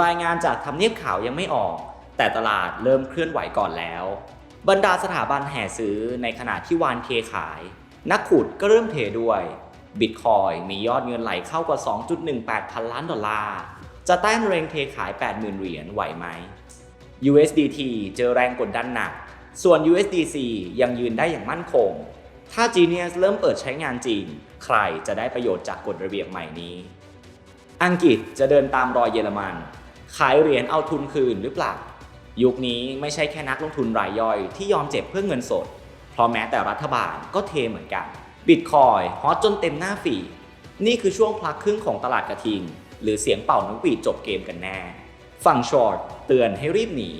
รายงานจากทำเนียบข่าวยังไม่ออก แต่ตลาดเริ่มเคลื่อนไหวก่อนแล้ว บรรดาสถาบันแห่ซื้อในขณะที่วานเทขาย นักขุดก็เริ่มเทด้วยบิตคอยมียอดเงินไหลเข้ากว่า 2.18 พันล้านดอลลาร์ จะต้านแรงเทขาย 80,000 เหรียญไหวไหม USDT เจอแรงกดดันหนัก ส่วน USDC ยังยืนได้อย่างมั่นคง ถ้า Genius เริ่มเปิดใช้งานจริง ใครจะได้ประโยชน์จากกฎระเบียบใหม่นี้ อังกฤษจะเดินตามรอยเยอรมัน ขายเหรียญเอาทุนคืนหรือเปล่า ยุคนี้ไม่ใช่แค่นักลงทุนรายย่อยที่ยอมเจ็บเพื่อเงินสด เพราะแม้แต่รัฐบาลก็เทเหมือนกันบิตคอยฮอตจนเต็มหน้าฟีนี่คือช่วงพลักครึ่งของตลาดกระทิง หรือเสียงเป่านกหวีดจบเกมกันแน่ ฝั่งช็อตเตือนให้รีบหนี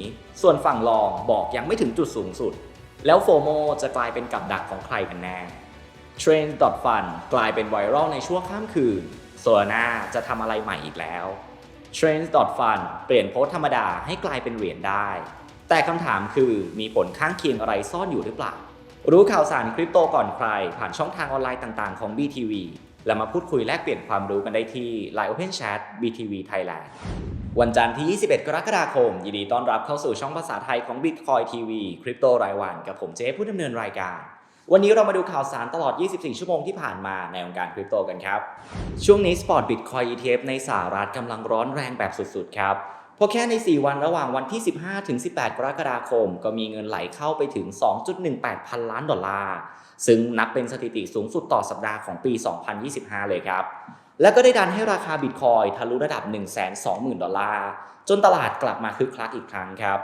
ส่วนฝั่งลองบอกยังไม่ถึงจุดสูงสุด แล้วโฟโมจะกลายเป็นกับดักของใครกันแน่เทรนด์ดอทฟันกลายเป็นไวรัลในช่วงข้ามคืนโซลาน่าจะทำอะไรใหม่อีกแล้ว เทรนด์ดอทฟันเปลี่ยนโพสต์ธรรมดาให้กลายเป็นเหรียญได้ แต่คำถามคือมีผลข้างเคียงอะไรซ่อนอยู่หรือเปล่า รู้ข่าวสารคริปโตก่อนใคร ผ่านช่องทางออนไลน์ต่างๆของ BTV และมาพูดคุยแลกเปลี่ยนความรู้กันได้ที่ Line Open Chat BTV Thailand วันจันทร์ที่ 21 กรกฎาคม ยินดีต้อนรับเข้าสู่ช่องภาษาไทยของ Bitcoin TV คริปโตรายวันกับผมเจ๊ผู้ดำเนินรายการ วันนี้เรามาดูข่าวสารตลอด 24 ชั่วโมงที่ผ่านมาในวงการคริปโตกันครับ ช่วงนี้สปอร์ตบิตคอย ETF ในสหรัฐกำลังร้อนแรงแบบสุดๆ ครับเพราะแค่ใน 4 วันระหว่างวันที่ 15 ถึง 18 กรกฎาคม ก็มีเงินไหลเข้าไปถึง 2.18 พันล้านดอลลาร์ ซึ่งนับเป็นสถิติสูงสุดต่อสัปดาห์ของปี 2025 เลยครับ และก็ได้ดันให้ราคาบิตคอยทะลุระดับ 120,000 ดอลลาร์ จนตลาดกลับมาคึกคักอีกครั้งครับ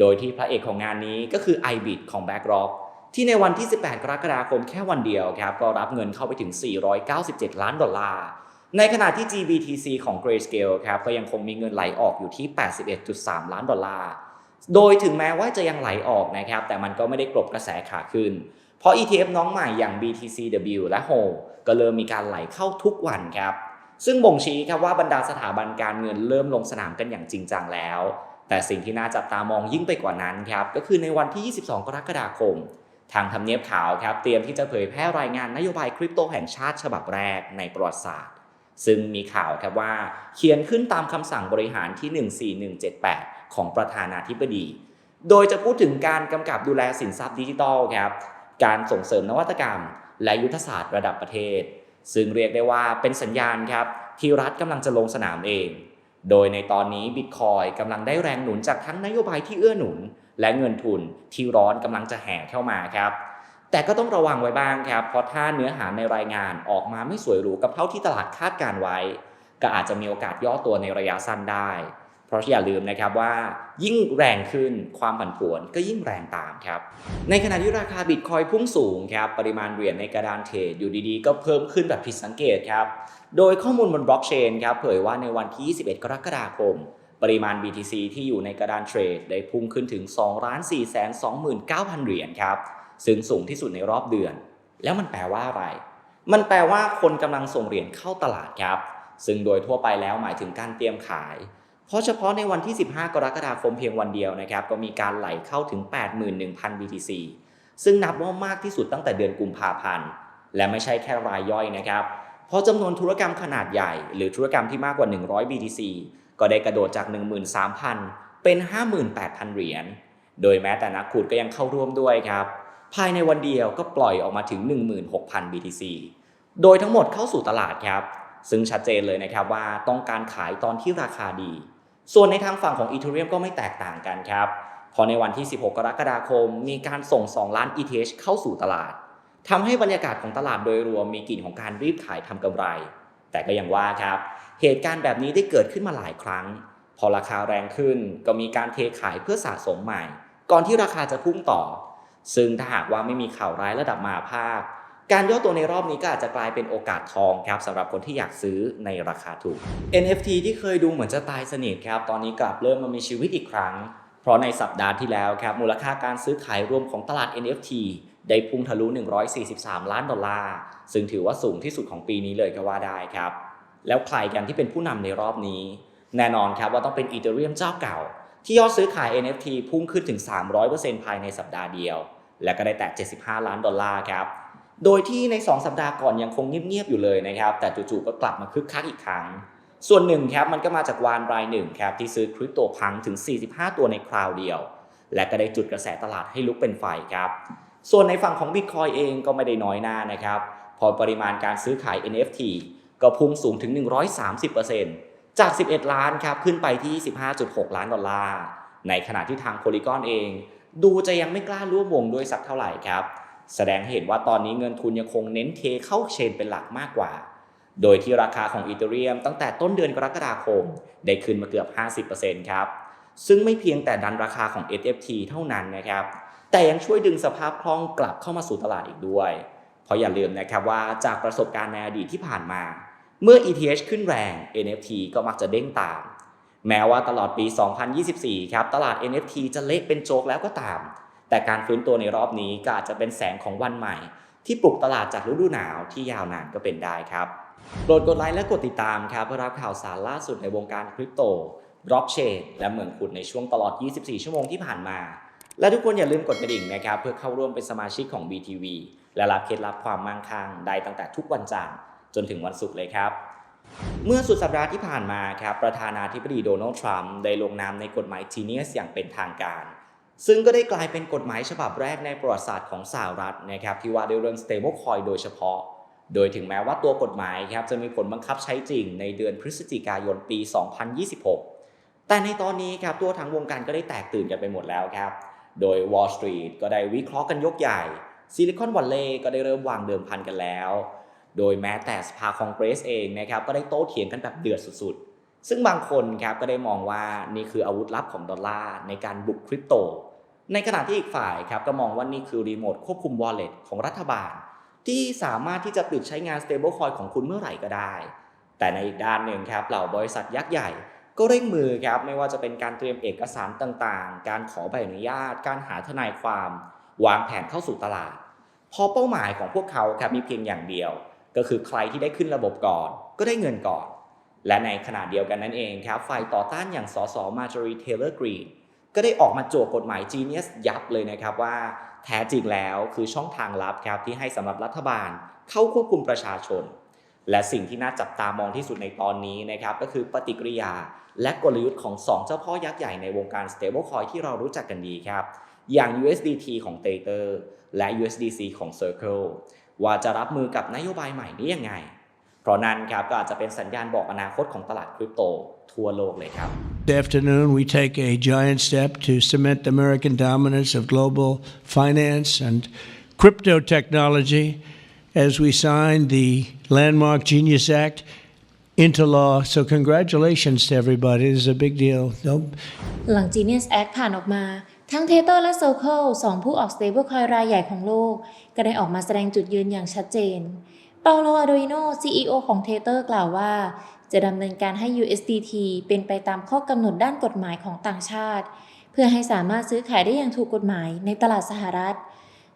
โดยที่พระเอกของงานนี้ก็คือ iBit ของ BlackRock ที่ในวันที่ 18 กรกฎาคมแค่วันเดียวครับก็รับเงินเข้าไปถึง 497 ล้านดอลลาร์ ในขณะที่ GBTC ของ Grayscale ครับก็ยังคงมีเงินไหลออกอยู่ที่ 81.3 ล้านดอลลาร์ โดยถึงแม้ว่าจะยังไหลออกนะครับแต่มันก็ไม่ได้กลบกระแสขาขึ้น เพราะ ETF น้องใหม่อย่าง BTCW และ HO ก็เริ่มมีการไหลเข้าทุกวันครับซึ่งบ่งชี้ครับว่าบรรดาสถาบันการเงินเริ่มลงสนามกันอย่างจริงจังแล้ว แต่สิ่งที่น่าจับตามองยิ่งไปกว่านั้นครับก็คือในวันที่ 22 กรกฎาคม ทางทำเนียบขาวครับเตรียมที่จะเผยแพร่รายงานนโยบายคริปโตแห่งชาติฉบับแรกในประวัติศาสตร์ ซึ่งมีข่าวครับว่าเขียนขึ้นตามคำสั่งบริหารที่ 14178 ของประธานาธิบดี โดยจะพูดถึงการกำกับดูแลสินทรัพย์ดิจิทัลครับการส่งเสริมนวัตกรรม และยุทธศาสตร์ระดับประเทศ ซึ่งเรียกได้ว่าเป็นสัญญาณครับที่รัฐกำลังจะลงสนามเอง โดยในตอนนี้บิตคอยกำลังได้แรงหนุนจากทั้งนโยบายที่เอื้อหนุน และเงินทุนที่ร้อนกำลังจะแห่เข้ามาครับ แต่ก็ต้องระวังไว้บ้างครับ เพราะถ้าเนื้อหาในรายงานออกมาไม่สวยหรูกับเท่าที่ตลาดคาดการไว้ ก็อาจจะมีโอกาสย่อตัวในระยะสั้นได้ เพราะอย่าลืมนะครับว่ายิ่งแรงขึ้นความผันผวนก็ยิ่งแรงตามครับ ในขณะที่ราคาบิตคอยพุ่งสูงครับปริมาณเหรียญในกระดานเทรดอยู่ดีๆ ก็เพิ่มขึ้นแบบผิดสังเกตครับ โดยข้อมูลบนบล็อกเชนครับเผยว่าในวันที่ 21 กรกฎาคม ปริมาณ BTC ที่อยู่ในกระดานเทรด ได้พุ่งขึ้นถึง 2 4 2 9 0 0 0 เหรียญครับซึ่งสูงที่สุดในรอบเดือน แล้วมันแปลว่าอะไร มันแปลว่าคนกำลังส่งเหรียญเข้าตลาดครับ ซึ่งโดยทั่วไปแล้วหมายถึงการเตรียมขาย เพราะเฉพาะในวันที่ 15 กรกฎาคมเพียงวันเดียวนะครับ ก็มีการไหลเข้าถึง 81,000 BTC ซึ่งนับว่ามากที่สุดตั้งแต่เดือนกุมภาพันธ์ และไม่ใช่แค่รายย่อยนะครับ เพราะจำนวนธุรกรรมขนาดใหญ่ หรือธุรกรรมที่มากกว่า 100 BTC ก็ได้กระโดดจาก 13,000 เป็น 58,000 เหรียญ โดยแม้แต่นักขุดก็ยังเข้าร่วมด้วยครับ ภายในวันเดียวก็ปล่อยออกมาถึง 16,000 BTC โดยทั้งหมดเข้าสู่ตลาดครับ ซึ่งชัดเจนเลยนะครับว่าต้องการขายตอนที่ราคาดี ส่วนในทางฝั่งของ Ethereum ก็ไม่แตกต่างกันครับ พอในวันที่ 16 กรกฎาคม มีการส่ง 2 ล้าน ETH เข้าสู่ตลาด ทำให้บรรยากาศของตลาดโดยรวมมีกลิ่นของการรีบขายทำกำไร แต่ก็ยังว่าครับ เหตุการณ์แบบนี้ได้เกิดขึ้นมาหลายครั้ง พอราคาแรงขึ้นก็มีการเทขายเพื่อสะสมใหม่ ก่อนที่ราคาจะพุ่งต่อ ซึ่งถ้าหากว่าไม่มีข่าวร้ายระดับมาภาค การย่อตัวในรอบนี้ก็อาจจะกลายเป็นโอกาสทองครับสำหรับคนที่อยากซื้อในราคาถูก NFT ที่เคยดูเหมือนจะตายสนิทครับ ตอนนี้กลับเริ่มมามีชีวิตอีกครั้ง เพราะในสัปดาห์ที่แล้วครับมูลค่าการซื้อขายรวมของตลาด NFT ได้พุ่งทะลุ 143 ล้านดอลลาร์ ซึ่งถือว่าสูงที่สุดของปีนี้เลยก็ว่าได้ครับ แล้วใครกันที่เป็นผู้นำในรอบนี้ แน่นอนครับว่าต้องเป็นอีเทเรียมเจ้าเก่า ที่ยอดซื้อขาย NFT พุ่งขึ้นถึง 300%ภายในสัปดาห์เดียว และก็ได้แตะ75 ล้านดอลลาร์ครับ โดยที่ใน 2 สัปดาห์ก่อนยังคงเงียบๆอยู่เลยนะครับ แต่จู่ๆก็กลับมาคึกคักอีกครั้ง ส่วนหนึ่งครับมันก็มาจากวานรายหนึ่งครับที่ซื้อคริปโตพังถึง 45 ตัวในคราวเดียว และก็ได้จุดกระแสตลาดให้ลุกเป็นไฟครับ ส่วนในฝั่งของ Bitcoin เองก็ไม่ได้น้อยหน้านะครับ พอปริมาณการซื้อขาย NFT ก็พุ่งสูงถึง 130%จาก 11 ล้านครับขึ้นไปที่ 25.6 ล้านดอลลาร์ ในขณะที่ทาง Polygon เอง ดูจะยังไม่กล้าร่วมวงด้วยสักเท่าไหร่ครับ แสดงให้เห็นว่าตอนนี้เงินทุนยังคงเน้นเทเข้าเชนเป็นหลักมากกว่า โดยที่ราคาของอีเทเรียมตั้งแต่ต้นเดือนกรกฎาคม ได้ขึ้นมาเกือบ 50%ครับ ซึ่งไม่เพียงแต่ดันราคาของ NFT เท่านั้นนะครับ แต่ยังช่วยดึงสภาพคล่องกลับเข้ามาสู่ตลาดอีกด้วย เพราะอย่าลืมนะครับว่าจากประสบการณ์ในอดีตที่ผ่านมา เมื่อ ETH ขึ้นแรง NFT ก็มักจะเด้งตาม แม้ว่าตลอดปี 2024 ครับ ตลาด NFT จะเละเป็นโจกแล้วก็ตาม แต่การฟื้นตัวในรอบนี้ก็อาจจะเป็นแสงของวันใหม่ ที่ปลุกตลาดจากฤดูหนาวที่ยาวนานก็เป็นได้ครับโปรดกดไลค์และกดติดตามครับเพื่อรับข่าวสารล่าสุดในวงการคริปโตบล็อกเชนและเหมืองขุดในช่วงตลอด 24 ชั่วโมงที่ผ่านมา และทุกคนอย่าลืมกดกระดิ่งนะครับเพื่อเข้าร่วมเป็นสมาชิกของ BTV และรับเคล็ดลับความมั่งคั่งได้ตั้งแต่ทุกวันจันทร์จนถึงวันศุกร์เลยครับ เมื่อสุดสัปดาห์ที่ผ่านมาครับประธานาธิบดีโดนัลด์ทรัมป์ได้ลงนามในกฎหมาย Genius อย่างเป็นทางการ ซึ่งก็ได้กลายเป็นกฎหมายฉบับแรกในประวัติศาสตร์ของสหรัฐนะครับที่ว่าด้วยเรื่อง stablecoin โดยเฉพาะ โดยถึงแม้ว่าตัวกฎหมายครับจะมีผลบังคับใช้จริงในเดือนพฤศจิกายนปี 2026 แต่ในตอนนี้ครับตัวทั้งวงการก็ได้แตกตื่นกันไปหมดแล้วครับ โดย Wall Street ก็ได้วิเคราะห์กันยกใหญ่ Silicon Valley ก็ได้เริ่มวางเดิมพันกันแล้ว โดยแม้แต่สภาคองเกรสเองนะครับก็ได้โต้เถียงกันแบบเดือดสุดๆ ซึ่งบางคนครับก็ได้มองว่านี่คืออาวุธลับของดอลลาร์ในการบุกคริปโต ในขณะที่อีกฝ่ายครับก็มองว่านี่คือรีโมทควบคุม wallet ของรัฐบาล ที่สามารถที่จะปิดใช้งาน stablecoin ของคุณเมื่อไหร่ก็ได้ แต่ในอีกด้านหนึ่งครับเหล่าบริษัทยักษ์ใหญ่ ก็เร่งมือครับไม่ว่าจะเป็นการเตรียมเอกสารต่างๆ การขอใบอนุญาต การหาทนายความ วางแผนเข้าสู่ตลาด พอเป้าหมายของพวกเขาครับมีเพียงอย่างเดียว ก็คือใครที่ได้ขึ้นระบบก่อน ก็ได้เงินก่อน และในขณะเดียวกันนั่นเองครับฝ่ายต่อต้านอย่างสสมาจอรีเทเลอร์กรีน ก็ได้ออกมาโจกกฎหมาย Genius ยับเลยนะครับว่าแท้จริงแล้วคือช่องทางลับครับที่ให้สำหรับรัฐบาลเข้าควบคุมประชาชน และสิ่งที่น่าจับตามองที่สุดในตอนนี้นะครับก็คือปฏิกิริยา และกลยุทธ์ของ 2 เจ้าพ่อยักษ์ใหญ่ในวงการ stablecoin ที่เรารู้จักกันดีครับ อย่าง USDT ของ Tether และ USDC ของ Circle ว่าจะรับมือกับนโยบายใหม่นี้ยังไง เพราะนั้นครับก็อาจจะเป็นสัญญาณบอกอนาคตของตลาดคริปโตทั่วโลกเลยครับ afternoon, we take a giant step to cement American dominance of global finance and crypto technology as we sign the landmark Genius Act into law. So, congratulations to everybody. This is a big deal. Nope. หลัง Genius Act ผ่านออกมา ทั้ง Tether และ Circle สองผู้ออก stablecoin รายใหญ่ของโลก ก็ได้ออกมาแสดงจุดยืนอย่างชัดเจน เปาโลอาโดอิโน CEO ของ Tether กล่าวว่า จะดำเนินการให้ USDT เป็นไปตามข้อกำหนดด้านกฎหมายของต่างชาติ เพื่อให้สามารถซื้อขายได้อย่างถูกกฎหมายในตลาดสหรัฐ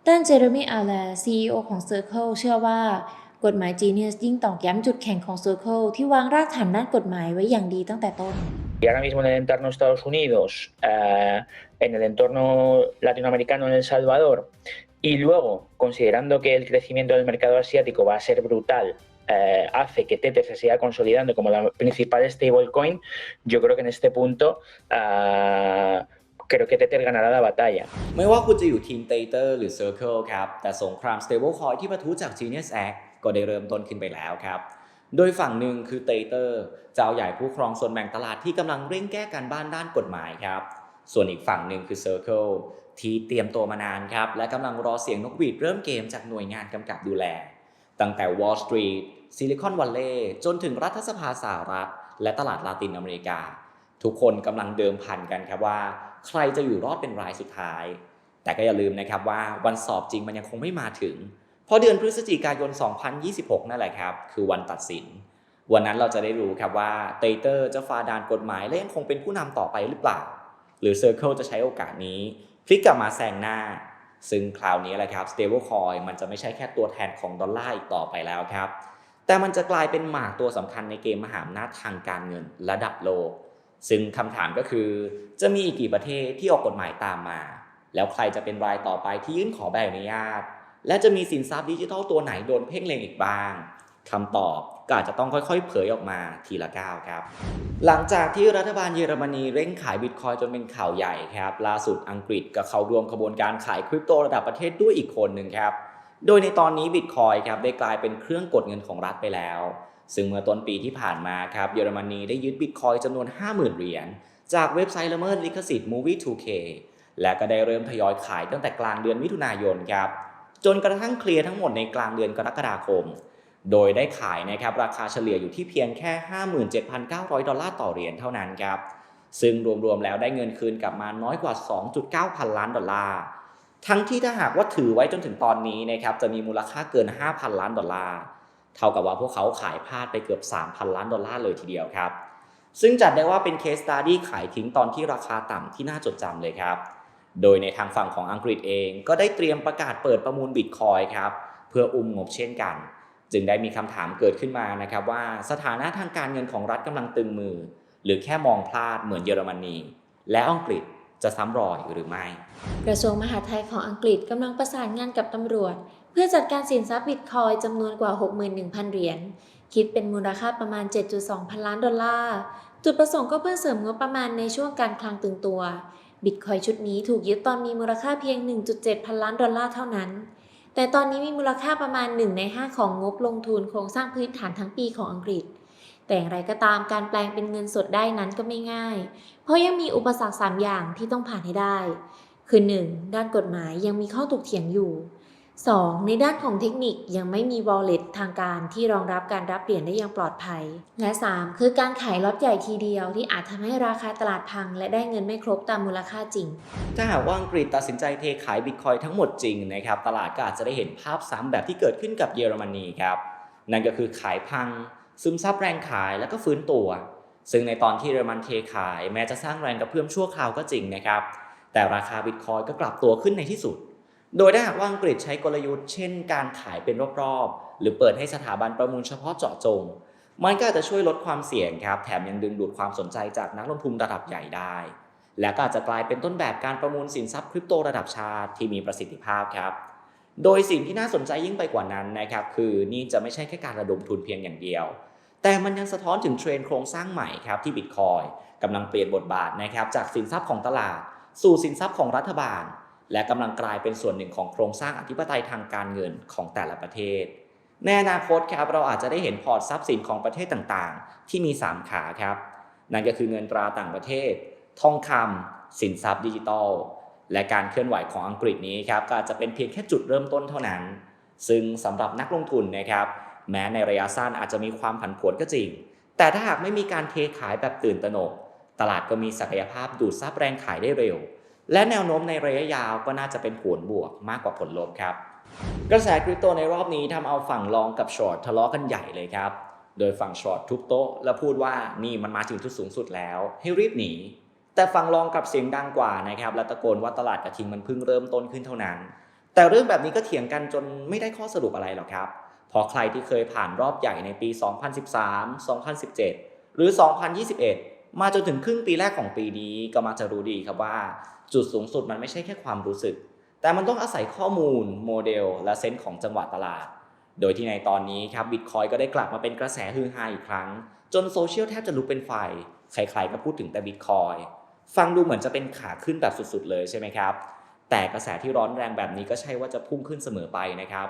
ด้านเจเรมีอาร์แล CEO ของ Circle เชื่อว่ากฎหมาย Genius ยิ่งตอกย้ำจุดแข็งของ Circle ที่วางรากฐานด้านกฎหมายไว้อย่างดีตั้งแต่ต้น Y ahora mismo en el entorno de Estados Unidos, eh, en el entorno latinoamericano, en El Salvador, y luego, considerando que el crecimiento del mercado asiático va a ser brutal, eh, hace que Tether se siga consolidando como la principal stablecoin, yo creo que en este punto ah, creo que Tether ganará la batalla. ไม่ว่าคุณจะอยู่ทีม Tether หรือ Circle ครับ แต่สงคราม stablecoin ที่ปะทุจาก Genius Act ก็ได้เริ่มต้นขึ้นไปแล้วครับ โดยฝั่งหนึ่งคือ Tether เจ้าใหญ่ผู้ครองส่วนแบ่งตลาดที่กำลังเร่งแก้การบ้านด้านกฎหมายครับ ส่วนอีกฝั่งหนึ่งคือ Circle ที่เตรียมตัวมานานครับ และกำลังรอเสียงนกหวีดเริ่มเกมจากหน่วยงานกำกับดูแล ตั้งแต่ Wall Street Silicon Valley จนถึงรัฐสภาสหรัฐ และตลาดลาตินอเมริกา ทุกคนกำลังเดิมพันกันครับว่า ใครจะอยู่รอดเป็นรายสุดท้าย แต่ก็อย่าลืมนะครับว่าวันสอบจริงมันยังคงไม่มาถึง เพราะเดือนพฤศจิกายน 2026 นั่นแหละครับ คือวันตัดสิน วันนั้นเราจะได้รู้ครับว่าเตเตอร์จะฝ่าด่านกฎหมายและยังคงเป็นผู้นำต่อไปหรือเปล่า หรือ Circle จะใช้โอกาสนี้พลิกกลับมาแซงหน้าซึ่งคราวนี้แหละครับ stablecoin มันจะไม่ใช่แค่ตัวแทนของดอลลาร์อีกต่อไปแล้วครับ แต่มันจะกลายเป็นหมากตัวสำคัญในเกมมหาอำนาจทางการเงินระดับโลก ซึ่งคำถามก็คือ จะมีอีกกี่ประเทศที่ออกกฎหมายตามมา แล้วใครจะเป็นรายต่อไปที่ยื่นขอใบอนุญาต และจะมีสินทรัพย์ดิจิทัลตัวไหนโดนเพ่งเล็งอีกบ้างคำตอบก็อาจจะต้องค่อยๆ เผยออกมาทีละก้าวครับ หลังจากที่รัฐบาลเยอรมนีเร่งขายบิตคอยจนเป็นข่าวใหญ่ครับ ล่าสุดอังกฤษก็เข้าร่วมขบวนการขายคริปโตระดับประเทศด้วยอีกคนหนึ่งครับ โดยในตอนนี้บิตคอยครับได้กลายเป็นเครื่องกดเงินของรัฐไปแล้ว ซึ่งเมื่อต้นปีที่ผ่านมาครับเยอรมนีได้ยึดบิตคอยจำนวน 50,000 เหรียญจากเว็บไซต์ละเมิดลิขสิทธิ์ Movie 2K และก็ได้เริ่มทยอยขายตั้งแต่กลางเดือนมิถุนายนครับจนกระทั่งเคลียร์ทั้งหมดในกลางเดือนกรกฎาคม โดยได้ขายนะครับราคาเฉลี่ยอยู่ที่เพียงแค่ 57,900 ดอลลาร์ต่อเหรียญเท่านั้นครับซึ่งรวมๆแล้วได้เงินคืนกลับมาน้อยกว่า 2.9 พันล้านดอลลาร์ ทั้งที่ถ้าหากว่าถือไว้จนถึงตอนนี้นะครับจะมีมูลค่าเกิน 5,000 ล้านดอลลาร์ เท่ากับว่าพวกเขาขายพลาดไปเกือบ 3,000 ล้านดอลลาร์เลยทีเดียวครับ ซึ่งจัดได้ว่าเป็นเคสต u ดี้ขายทิ้งตอนที่ราคาต่ำที่น่าจดจำเลยครับ โดยในทางฝั่งของอังกฤษเองก็ได้เตรียมประกาศเปิดประมูลบิตคอยครับเพื่ออุ้มงบเช่นกัน จึงได้มีคำถามเกิดขึ้นมานะครับว่าสถานะทางการเงินของรัฐกำลังตึงมือ หรือแค่มองพลาดเหมือนเยอรมนีและอังกฤษ จะซ้ำรอยหรือไม่ กระทรวงมหาดไทยของอังกฤษกำลังประสานงานกับตำรวจ เพื่อจัดการสินทรัพย์บิตคอยจำนวนกว่า 61,000 เหรียญคิดเป็นมูลค่าประมาณ 7.2 พันล้านดอลลาร์ จุดประสงค์ก็เพื่อเสริมงบประมาณในช่วงการคลังตึงตัว บิตคอยชุดนี้ถูกยึดตอนมีมูลค่าเพียง 1.7 พันล้านดอลลาร์เท่านั้น แต่ตอนนี้มีมูลค่าประมาณ 1 ใน 5 ของงบลงทุนโครงสร้างพื้นฐานทั้งปีของอังกฤษ แต่อย่างไรก็ตามการแปลงเป็นเงินสดได้นั้นก็ไม่ง่าย เพราะยังมีอุปสรรค 3 อย่างที่ต้องผ่านให้ได้ คือ 1. ด้านกฎหมายยังมีข้อถกเถียงอยู่ 2. ในด้านของเทคนิคยังไม่มี wallet ทางการที่รองรับการรับเหรียญได้อย่างปลอดภัย และ 3. คือการขายล็อตใหญ่ทีเดียวที่อาจทำให้ราคาตลาดพัง และได้เงินไม่ครบตามมูลค่าจริง ถ้าหากว่าอังกฤษตัดสินใจเทขายบิตคอยทั้งหมดจริงนะครับตลาดก็อาจจะได้เห็นภาพซ้ำแบบที่เกิดขึ้นกับเยอรมนีครับนั่นก็คือขายพัง ซึมซับแรงขายแล้วก็ฟื้นตัว ซึ่งในตอนที่เยอรมันเทขายแม้จะสร้างแรงกระเพื่อมชั่วคราวก็จริงนะครับ แต่ราคาบิตคอยก็กลับตัวขึ้นในที่สุด โดยถ้าหากว่าอังกฤษใช้กลยุทธ์เช่นการขายเป็นรอบๆ หรือเปิดให้สถาบันประมูลเฉพาะเจาะจง มันก็อาจจะช่วยลดความเสี่ยงครับ แถมยังดึงดูดความสนใจจากนักลงทุนระดับใหญ่ได้ และก็อาจจะกลายเป็นต้นแบบการประมูลสินทรัพย์คริปโตระดับชาติที่มีประสิทธิภาพครับโดยสิ่งที่น่าสนใจยิ่งไปกว่านั้นนะครับคือนี่จะไม่ใช่แค่การระดมทุนเพียงอย่างเดียว แต่มันยังสะท้อนถึงเทรนโครงสร้างใหม่ครับที่บิตคอยกำลังเปลี่ยนบทบาทนะครับจากสินทรัพย์ของตลาด สู่สินทรัพย์ของรัฐบาล และกำลังกลายเป็นส่วนหนึ่งของโครงสร้างอธิปไตยทางการเงินของแต่ละประเทศในอนาคตครับเราอาจจะได้เห็นพอร์ตทรัพย์สินของประเทศต่างๆ ที่มี 3 ขาครับ นั่นก็คือเงินตราต่างประเทศ ทองคำสินทรัพย์ดิจิทัล และการเคลื่อนไหวของอังกฤษนี้ครับก็จจะเป็นเพียงแค่จุดเริ่มต้นเท่านั้น ซึ่งสำหรับนักลงทุนนะครับ แม้ในระยะสั้นอาจจะมีความผันผวนก็จริง แต่ถ้าหากไม่มีการเทขายแบบตื่นตระหนก ตลาดก็มีศักยภาพดูดซับแรงขายได้เร็ว และแนวโน้มในระยะยาวก็น่าจะเป็นผลบวกมากกว่าผลลบครับ กระแสคริปโตในรอบนี้ทำเอาฝั่งลองกับช็อตทะเลาะกันใหญ่เลยครับ โดยฝั่งช็อตทุบโต๊ะและพูดว่านี่มันมาถึงจุดสูงสุดแล้ว ให้รีบหนีแต่ฝั่งลองกับเสียงดังกว่านะครับและตะโกนว่าตลาดกระทิงมันเพิ่งเริ่มต้นขึ้นเท่านั้น แต่เรื่องแบบนี้ก็เถียงกันจนไม่ได้ข้อสรุปอะไรหรอกครับ พราะใครที่เคยผ่านรอบใหญ่ในปี 2013 2017 หรือ 2021 มาจนถึงครึ่งปีแรกของปีนี้ก็มักจะรู้ดีครับว่า จุดสูงสุดมันไม่ใช่แค่ความรู้สึก แต่มันต้องอาศัยข้อมูล โมเดล และเซนส์ของจังหวะตลาด โดยที่ในตอนนี้ครับบิตคอยก็ได้กลับมาเป็นกระแสฮือฮาอีกครั้ง จนโซเชียลแทบจะลุกเป็นไฟ ใครๆก็พูดถึงแต่บิตคอยฟังดูเหมือนจะเป็นขาขึ้นแบบสุดๆเลยใช่ไหมครับ แต่กระแสที่ร้อนแรงแบบนี้ก็ใช่ว่าจะพุ่งขึ้นเสมอไปนะครับ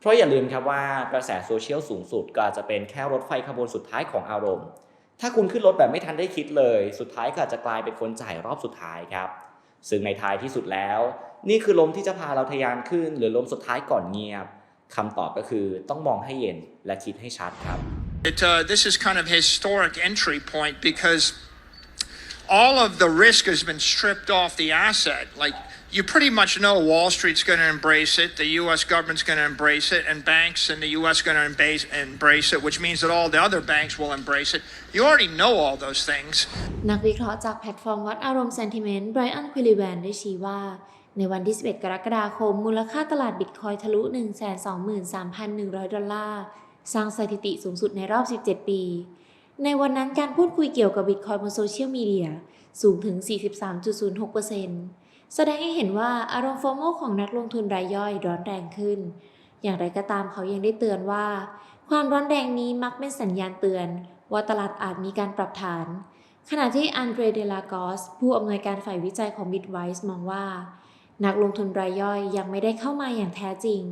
เพราะอย่าลืมครับว่ากระแสโซเชียลสูงสุดก็อาจจะเป็นแค่รถไฟขบวนสุดท้ายของอารมณ์ ถ้าคุณขึ้นรถแบบไม่ทันได้คิดเลย สุดท้ายก็อาจจะกลายเป็นคนจ่ายรอบสุดท้ายครับ ซึ่งในท้ายที่สุดแล้ว นี่คือลมที่จะพาเราทะยานขึ้น หรือลมสุดท้ายก่อนเงียบคำตอบก็คือต้องมองให้เย็นและคิดให้ชัดครับ It, uh, this is kind of historic entry point because all of the risk has been stripped off the asset. Like you pretty much know Wall Street's going to embrace it, the U.S. government's going to embrace it, and banks in the U.S. going to embrace, embrace it, which means that all the other banks will embrace it. You already know all those things. นักวิเคราะห์จากแพลตฟอร์มวัดอารมณ์ Sentiment ไบรอันควิลิแวนได้ชี้ว่า ในวันที่ 11 กรกฎาคม มูลค่าตลาดบิตคอยทะลุ 123,100 ดอลลาร์ สร้างสถิติสูงสุดในรอบ 17 ปี ในวันนั้นการพูดคุยเกี่ยวกับบิตคอยบนโซเชียลมีเดียสูงถึง 43.06% แสดงให้เห็นว่าอารมณ์โฟโมของนักลงทุนรายย่อยร้อนแรงขึ้น อย่างไรก็ตามเขายังได้เตือนว่า ความร้อนแรงนี้มักเป็นสัญญาณเตือน ว่าตลาดอาจมีการปรับฐาน ขณะที่อันเดรเดลากอส ผู้อำนวยการฝ่ายวิจัยของ Bitwise มองว่า นักลงทุนรายย่อยยังไม่ได้เข้ามาอย่างแท้จริง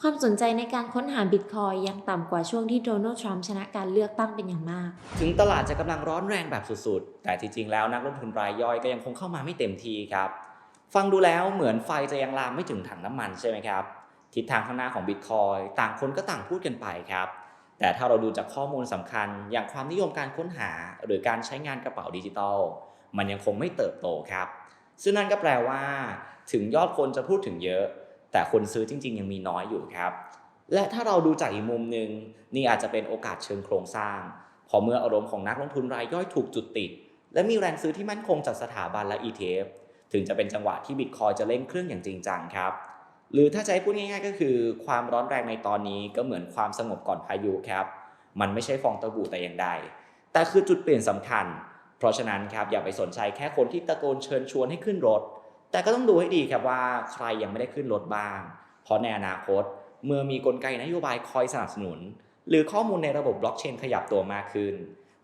ความสนใจในการค้นหาบิตคอยยังต่ำกว่าช่วงที่โดนัลด์ทรัมป์ชนะการเลือกตั้งเป็นอย่างมาก ถึงตลาดจะกำลังร้อนแรงแบบสุดๆ แต่จริงๆ แล้วนักลงทุนรายย่อยก็ยังคงเข้ามาไม่เต็มทีครับ ฟังดูแล้วเหมือนไฟจะยังลามไม่ถึงถังน้ำมันใช่ไหมครับ ทิศทางข้างหน้าของบิตคอยต่างคนก็ต่างพูดกันไปครับ แต่ถ้าเราดูจากข้อมูลสำคัญ อย่างความนิยมการค้นหา หรือการใช้งานกระเป๋าดิจิตอลมันยังคงไม่เติบโตครับ ซึ่งนั่นก็แปลว่า ถึงยอดคนจะพูดถึงเยอะ แต่คนซื้อจริง ๆ ยังมีน้อยอยู่ครับ และถ้าเราดูจากอีกมุมหนึ่งนี่อาจจะเป็นโอกาสเชิงโครงสร้าง พอเมื่ออารมณ์ของนักลงทุนรายย่อยถูกจุดติด และมีแรงซื้อที่มั่นคงจากสถาบันและ ETF ถึงจะเป็นจังหวะที่บิตคอยจะเร่งเครื่องอย่างจริงจังครับ หรือถ้าจะให้พูดง่ายๆ ก็คือความร้อนแรงในตอนนี้ก็เหมือนความสงบก่อนพายุครับ มันไม่ใช่ฟองตะบูแต่อย่างใด แต่คือจุดเปลี่ยนสำคัญ เพราะฉะนั้นครับอย่าไปสนใจแค่คนที่ตะโกนเชิญชวนให้ขึ้นรถ แต่ก็ต้องดูให้ดีครับว่าใครยังไม่ได้ขึ้นรถบ้าง เพราะในอนาคต เมื่อมีกลไกนโยบายคอยสนับสนุน หรือข้อมูลในระบบบล็อกเชนขยับตัวมากขึ้น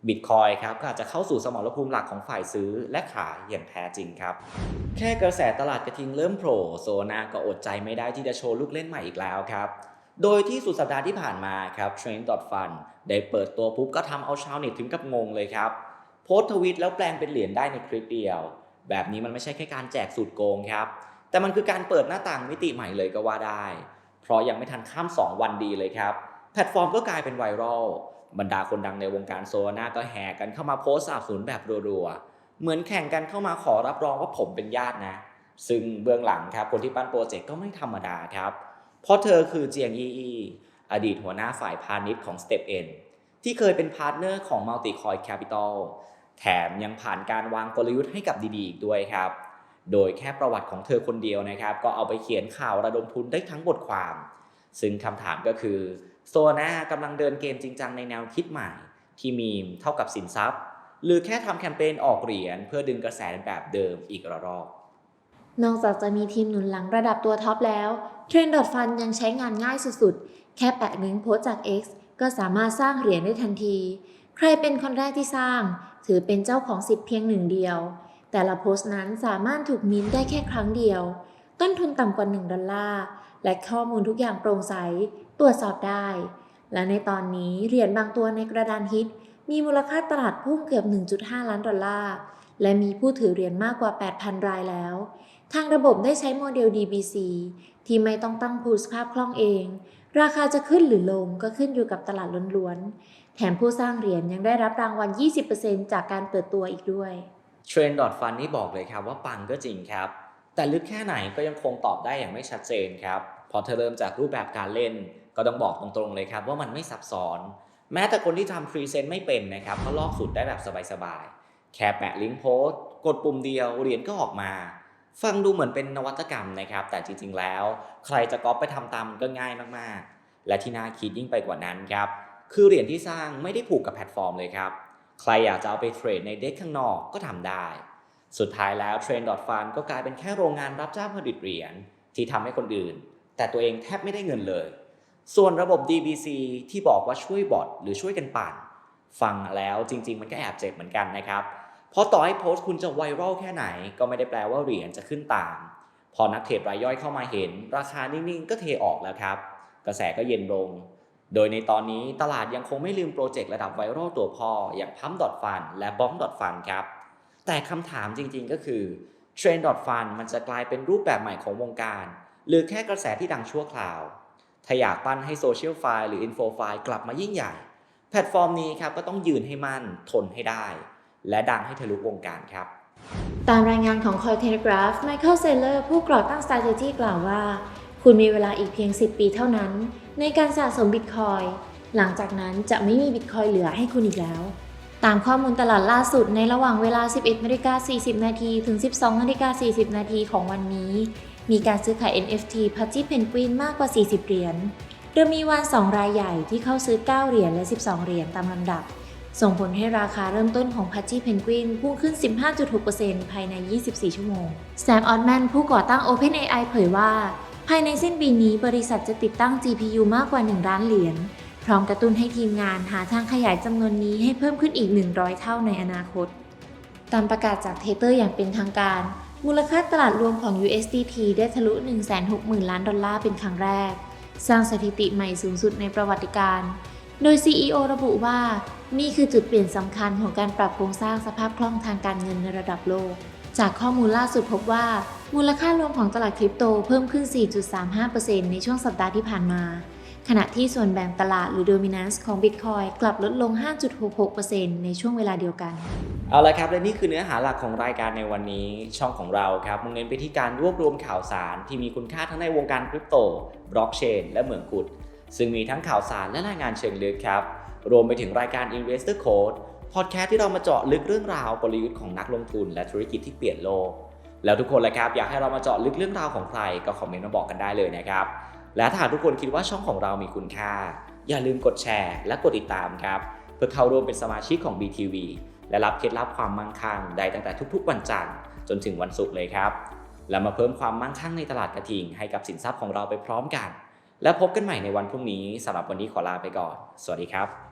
บิตคอยครับก็อาจจะเข้าสู่สมรภูมิหลักของฝ่ายซื้อและขายอย่างแท้จริงครับ แค่กระแสตลาดกระทิงเริ่มโผล่โซนาก็อดใจไม่ได้ที่จะโชว์ลูกเล่นใหม่อีกแล้วครับโดยที่สุดสัปดาห์ที่ผ่านมาครับ Trend.fun ได้เปิดตัวปุ๊บก็ทำเอาชาวเน็ตถึงกับงงเลยครับ โพสทวิตแล้วแปลงเป็นเหรียญได้ในคลิปเดียว แบบนี้มันไม่ใช่แค่การแจกสูตรโกงครับ แต่มันคือการเปิดหน้าต่างมิติใหม่เลยก็ว่าได้ เพราะยังไม่ทันข้าม 2 วันดีเลยครับ แพลตฟอร์มก็กลายเป็นไวรัล บรรดาคนดังในวงการโซลาร่าก็แห่กันเข้ามาโพสต์สนับสนุนแบบรัวๆ เหมือนแข่งกันเข้ามาขอรับรองว่าผมเป็นญาตินะ ซึ่งเบื้องหลังครับคนที่ปั้นโปรเจกต์ก็ไม่ธรรมดาครับ เพราะเธอคือเจียงอีอีอดีตหัวหน้าฝ่ายพาณิชย์ของ Step N ที่เคยเป็นพาร์ทเนอร์ของ Multicoin Capital แถมยังผ่านการวางกลยุทธ์ให้กับดีๆอีกด้วยครับ โดยแค่ประวัติของเธอคนเดียวนะครับ ก็เอาไปเขียนข่าวระดมทุนได้ทั้งบทความ ซึ่งคำถามก็คือ โซน่ากำลังเดินเกมจริงจังในแนวคิดใหม่ ที่มีมเท่ากับสินทรัพย์ หรือแค่ทำแคมเปญออกเหรียญเพื่อดึงกระแสแบบเดิมอีกระรอกนอกจากจะมีทีมหนุนหลังระดับตัวท็อปแล้ว Trend.fun ยังใช้งานง่ายสุดๆ แค่แปะลิงก์โพสจาก X ก็สามารถสร้างเหรียญได้ทันที ใครเป็นคนแรกที่สร้าง ถือเป็นเจ้าของสิทธิ์เพียงหนึ่งเดียว แต่ละโพสต์นั้นสามารถถูกมิ้นท์ได้แค่ครั้งเดียว ต้นทุนต่ำกว่า 1 ดอลลาร์ และข้อมูลทุกอย่างโปร่งใส ตรวจสอบได้ และในตอนนี้เหรียญบางตัวในกระดานฮิต มีมูลค่าตลาดพุ่งเกือบ 1.5 ล้านดอลลาร์ และมีผู้ถือเหรียญมากกว่า 8,000 รายแล้ว ทางระบบได้ใช้โมเดล DBC ที่ไม่ต้องตั้งพูลสภาพคล่องเอง ราคาจะขึ้นหรือลงก็ขึ้นอยู่กับตลาดล้วนๆ แถมผู้สร้างเหรียญยังได้รับรางวัล 20%จากการเปิดตัวอีกด้วยเทรนด์ดอทฟันนี่บอกเลยครับว่าปังก็จริงครับ แต่ลึกแค่ไหนก็ยังคงตอบได้อย่างไม่ชัดเจนครับ พอเธอเริ่มจากรูปแบบการเล่น ก็ต้องบอกตรงๆเลยครับว่ามันไม่ซับซ้อน แม้แต่คนที่ทำพรีเซนต์ไม่เป็นนะครับก็ลอกสูตรได้แบบสบายๆ แค่แปะลิงก์โพสต์กดปุ่มเดียวเหรียญก็ออกมา ฟังดูเหมือนเป็นนวัตกรรมนะครับ แต่จริงๆแล้ว ใครจะก๊อปไปทำตามก็ง่ายมากๆ และที่น่าคิดยิ่งไปกว่านั้นครับคือเหรียญที่สร้างไม่ได้ผูกกับแพลตฟอร์มเลยครับใครอยากจะเอาไปเทรดในเด็กข้างนอกก็ทำได้ สุดท้ายแล้ว Trend.fun ก็กลายเป็นแค่โรงงานรับจ้างผลิตเหรียญที่ทำให้คนอื่น แต่ตัวเองแทบไม่ได้เงินเลย ส่วนระบบ DBC ที่บอกว่าช่วยบอทหรือช่วยกันปั่น ฟังแล้วจริง ๆ มันก็แอบเจ็บเหมือนกันนะครับ เพราะต่อให้โพสต์คุณจะไวรัลแค่ไหน ก็ไม่ได้แปลว่าเหรียญจะขึ้นตาม พอนักเทรดรายย่อยเข้ามาเห็น ราคานิ่งๆ ก็เทออกแล้วครับ กระแสก็เย็นลง โดยในตอนนี้ตลาดยังคงไม่ลืมโปรเจกต์ระดับไวรัลตัวพ่ออย่างพัมดอทฟันและบ้องดอทฟันครับ แต่คำถามจริงๆ ก็คือ Trend.fun มันจะกลายเป็นรูปแบบใหม่ของวงการ หรือแค่กระแสที่ดังชั่วคราว ถ้าอยากปั้นให้โซเชียลไฟล์หรืออินโฟไฟล์กลับมายิ่งใหญ่ แพลตฟอร์มนี้ครับก็ต้องยืนให้มั่นทนให้ได้ และดังให้ทะลุวงการครับ ตามรายงานของ Cointelegraph Michael Saylor ผู้ก่อตั้ง Strategy กล่าวว่า คุณมีเวลาอีกเพียง 10 ปีเท่านั้น ในการสะสมบิตคอยหลังจากนั้นจะไม่มีบิตคอยเหลือให้คุณอีกแล้ว ตามข้อมูลตลาดล่าสุดในระหว่างเวลา 11นาฬิกา40 นาทีถึง 12นาฬิกา40 นาทีของวันนี้ มีการซื้อขาย NFT p a t c h y Penguin มากกว่า 40 เหรียญ โดยมีวัน2 รายใหญ่ที่เข้าซื้อ 9 เหรียญและ 12 เหรียญตามลำดับ ส่งผลให้ราคาเริ่มต้นของ p a t c h y Penguin พุ่งขึ้น 15.6%ภายใน 24 ชั่วโมง Sam Altman ผู้ก่อตั้ง OpenAI เผยว่า ภายในสิ้นปีนี้บริษัทจะติดตั้ง GPU มากกว่า 1 ล้านเหรียญพพร้อมกระตุ้นให้ทีมงานหาทางขยายจำนวนนี้ให้เพิ่มขึ้นอีก 100 เท่าในอนาคต ตามประกาศจากเทเตอร์อย่างเป็นทางการ มูลค่าตลาดรวมของ USDT ได้ทะลุ 160,000 ล้านดอลลาร์เป็นครั้งแรก สร้างสถิติใหม่สูงสุดในประวัติการ โดย CEO ระบุว่า นี่คือจุดเปลี่ยนสำคัญของการปรับโครงสร้างสภาพคล่องทางการเงินในระดับโลก จากข้อมูลล่าสุดพบว่า มูลค่ารวมของตลาดคริปโตเพิ่มขึ้น 4.35%ในช่วงสัปดาห์ที่ผ่านมา ขณะที่ส่วนแบ่งตลาดหรือ dominance ของ Bitcoin กลับลดลง 5.66%ในช่วงเวลาเดียวกัน เอาละครับและนี่คือเนื้อหาหลักของรายการในวันนี้ ช่องของเราครับมุ่งเน้นไปที่การรวบรวมข่าวสารที่มีคุณค่าทั้งในวงการคริปโตบล็อกเชนและเหมืองกุด ซึ่งมีทั้งข่าวสารและรายงานเชิงลึกครับ รวมไปถึงรายการ Investor Code พอดแคสต์ที่เรามาเจาะลึกเรื่องราวกลยุทธ์ของนักลงทุน และธุรกิจที่เปลี่ยนโลก แล้วทุกคนแหละครับอยากให้เรามาเจาะลึกเรื่องราวของใครก็คอมเมนต์มาบอกกันได้เลยนะครับ และถ้าหากทุกคนคิดว่าช่องของเรามีคุณค่า อย่าลืมกดแชร์ และกดติดตามครับ เพื่อเข้าร่วมเป็นสมาชิกของ BTV และรับเคล็ดลับความมั่งคั่งได้ตั้งแต่ทุกๆ วันจันทร์จนถึงวันศุกร์เลยครับ แล้วมาเพิ่มความมั่งคั่งในตลาดกระทิง ให้กับสินทรัพย์ของเราไปพร้อมกัน และพบกันใหม่ในวันพรุ่งนี้สำหรับวันนี้ขอลาไปก่อน สวัสดีครับ